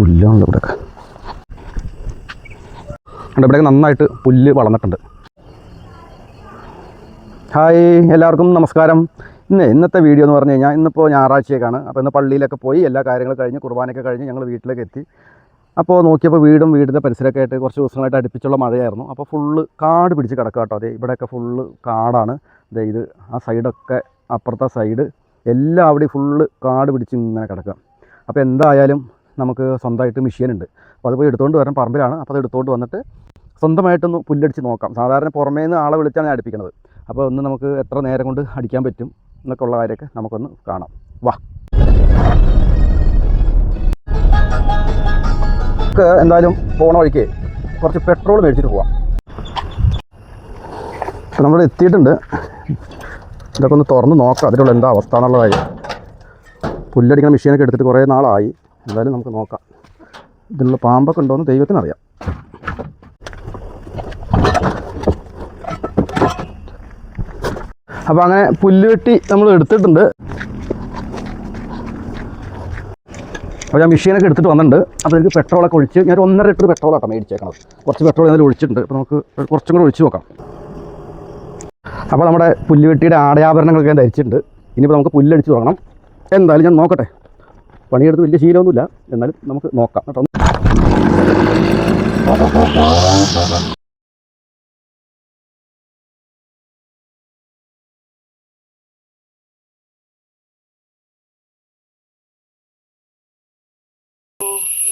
പുല്ലാണല്ലോ ഇവിടെയൊക്കെ ഉണ്ട് ഇവിടെയൊക്കെ നന്നായിട്ട് പുല്ല് വളർന്നിട്ടുണ്ട്. ഹായ് എല്ലാവർക്കും നമസ്കാരം. ഇന്ന് ഇന്നത്തെ വീഡിയോ എന്ന് പറഞ്ഞു കഴിഞ്ഞാൽ ഇന്നിപ്പോൾ ഞായറാഴ്ചയൊക്കെയാണ്. അപ്പോൾ ഇന്ന് പള്ളിയിലൊക്കെ പോയി എല്ലാ കാര്യങ്ങളും കഴിഞ്ഞ് കുർബാനയൊക്കെ കഴിഞ്ഞ് ഞങ്ങൾ വീട്ടിലേക്ക് എത്തി. അപ്പോൾ നോക്കിയപ്പോൾ വീടും വീടിന്റെ പരിസരമൊക്കെ ആയിട്ട് കുറച്ച് ദിവസങ്ങളായിട്ട് അടുപ്പിച്ചുള്ള മഴയായിരുന്നു. അപ്പോൾ ഫുള്ള് കാട് പിടിച്ച് കിടക്കുക കേട്ടോ. അതെ ഇവിടെയൊക്കെ ഫുള്ള് കാടാണ്. അതെ ഇത് ആ സൈഡൊക്കെ അപ്പുറത്തെ സൈഡ് എല്ലാം അവിടെ ഫുള്ള് കാട് പിടിച്ച് ഇങ്ങനെ കിടക്കുക അപ്പോൾ എന്തായാലും നമുക്ക് സ്വന്തമായിട്ട് മെഷീൻ ഉണ്ട് അപ്പോൾ അത് പോയി എടുത്തുകൊണ്ട് വരാൻ പറമ്പിലാണ്. അപ്പോൾ അത് എടുത്തുകൊണ്ട് വന്നിട്ട് സ്വന്തമായിട്ടൊന്ന് പുല്ലടിച്ച് നോക്കാം. സാധാരണ പുറമേ നിന്ന് ആളെ വിളിച്ചാണ് ഞാൻ അടുപ്പിക്കുന്നത് അപ്പോൾ ഒന്ന് നമുക്ക് എത്ര നേരം കൊണ്ട് അടിക്കാൻ പറ്റും എന്നൊക്കെ ഉള്ള കാര്യമൊക്കെ നമുക്കൊന്ന് കാണാം. വാ. നമുക്ക് എന്തായാലും പോണ വഴിക്ക് കുറച്ച് പെട്രോൾ മേടിച്ചിട്ട് പോവാം. നമ്മൾ എത്തിയിട്ടുണ്ട്. ഇതൊക്കെ ഒന്ന് തുറന്ന് നോക്കാം. അതിനുള്ള എന്താ അവസ്ഥ എന്നുള്ള കാര്യം. പുല്ലടിക്കുന്ന മെഷീനൊക്കെ എടുത്തിട്ട് കുറേ നാളായി. എന്തായാലും നമുക്ക് നോക്കാം. ഇതിനുള്ള പാമ്പൊക്കെ ഉണ്ടോയെന്ന് ദൈവത്തിനറിയാം. അപ്പോൾ അങ്ങനെ പുല്ല് വെട്ടി നമ്മൾ എടുത്തിട്ടുണ്ട്. അപ്പോൾ ഞാൻ മെഷീനൊക്കെ എടുത്തിട്ട് വന്നിട്ടുണ്ട്. അപ്പോൾ എനിക്ക് പെട്രോളൊക്കെ ഒഴിച്ച് ഞാൻ ഒന്നര ലിറ്റർ പെട്രോളാട്ടോ മേടിച്ചേക്കണത്. കുറച്ച് പെട്രോൾ അതിൽ ഒഴിച്ചിട്ടുണ്ട്. അപ്പോൾ നമുക്ക് കുറച്ചും കൂടെ ഒഴിച്ച് നോക്കാം. അപ്പോൾ നമ്മുടെ പുല്ലുവെട്ടിയുടെ ആടയാഭരണങ്ങളൊക്കെ ഞാൻ ധരിച്ചിട്ടുണ്ട്. ഇനിയിപ്പോൾ നമുക്ക് പുല്ലടിച്ച് തുടങ്ങണം. എന്തായാലും ഞാൻ നോക്കട്ടെ. പണിയെടുത്ത് വലിയ ശീലമൊന്നുമില്ല. എന്നാലും നമുക്ക് നോക്കാം കേട്ടോ.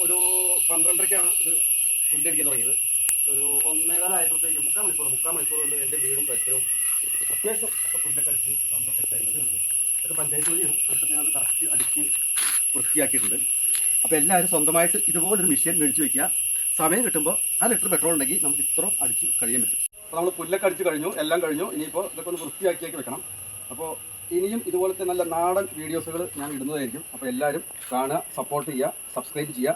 ഒരു പന്ത്രണ്ടരയ്ക്കാണ് ഇത് പുല്ലടിക്കാൻ തുടങ്ങിയത്. ഒരു ഒന്നേകാലായപ്പോഴത്തേക്ക് മുക്കാൽ മണിക്കൂർ മുക്കാൽ മണിക്കൂർ കൊണ്ട് എന്റെ വീടും പരിസരവും അത്യാവശ്യം ഒക്കെ പുല്ലൊക്കെ അടിച്ച് സംഭവം സെറ്റായിരുന്നത് ഇത് പഞ്ചായത്ത് വഴിയാണ്. ഞാൻ കറക്റ്റ് അടിച്ച് വൃത്തിയാക്കിയിട്ടുണ്ട്. അപ്പോൾ എല്ലാവരും സ്വന്തമായിട്ട് ഇതുപോലൊരു മെഷീൻ മേടിച്ച് വയ്ക്കുക സമയം കിട്ടുമ്പോൾ ആ ലിറ്റർ പെട്രോൾ ഉണ്ടെങ്കിൽ നമുക്ക് ഇത്രയും അടിച്ച് കഴിയാൻ പറ്റും. അപ്പോൾ നമ്മൾ പുല്ലൊക്കെ അടിച്ച് കഴിഞ്ഞു എല്ലാം കഴിഞ്ഞു. ഇനിയിപ്പോൾ ഇതൊക്കെ ഒന്ന് വൃത്തിയാക്കിയൊക്കെ വെക്കണം. അപ്പോൾ ഇനിയും ഇതുപോലത്തെ നല്ല നാടൻ വീഡിയോസുകൾ ഞാൻ ഇടുന്നതായിരിക്കും. അപ്പോൾ എല്ലാവരും കാണുക സപ്പോർട്ട് ചെയ്യുക സബ്സ്ക്രൈബ് ചെയ്യുക.